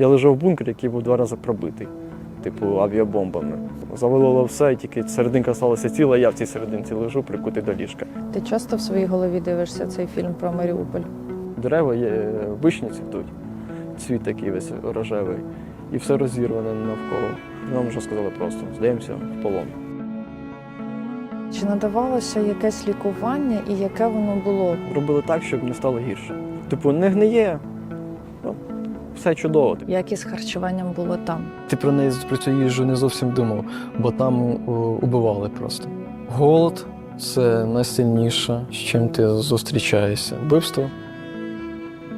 Я лежав в бункері, який був два рази пробитий, типу авіабомбами. Завалило все, і тільки серединка сталася ціла, я в цій серединці лежу, прикутий до ліжка. Ти часто в своїй голові дивишся цей фільм про Маріуполь? Дерева є, вишні цвітуть, цвіт такий весь рожевий, і все розірване навколо. Нам вже сказали просто, здаємося в полон. Чи надавалося якесь лікування і яке воно було? Робили так, щоб не стало гірше. Типу, не гниє, ну, все чудово. Як із харчуванням було там? Ти про неї про цю їжу не зовсім думав, бо там убивали просто. Голод це найсильніше, з чим ти зустрічаєшся. Вбивство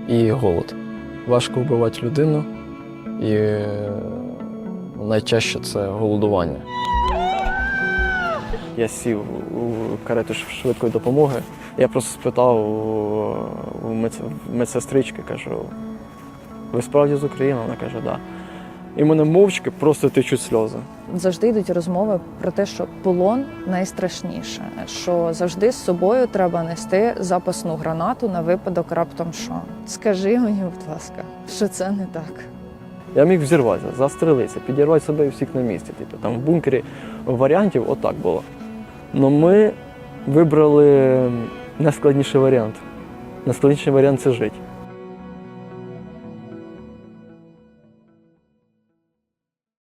і голод. Важко вбивати людину, і е, найчаще це голодування. Я сів у карету швидкої допомоги. Я просто спитав у медсестрички, кажу, ви справді з України? Вона каже, так. Да. І мене мовчки просто течуть сльози. Завжди йдуть розмови про те, що полон найстрашніше, що завжди з собою треба нести запасну гранату на випадок раптом що. Скажи мені, будь ласка, що це не так. Я міг взірватися, застрелитися, підірвати себе і всіх на місці. Типу, там в бункері варіантів отак було. Но ми вибрали найскладніший варіант. Найскладніший варіант це жити.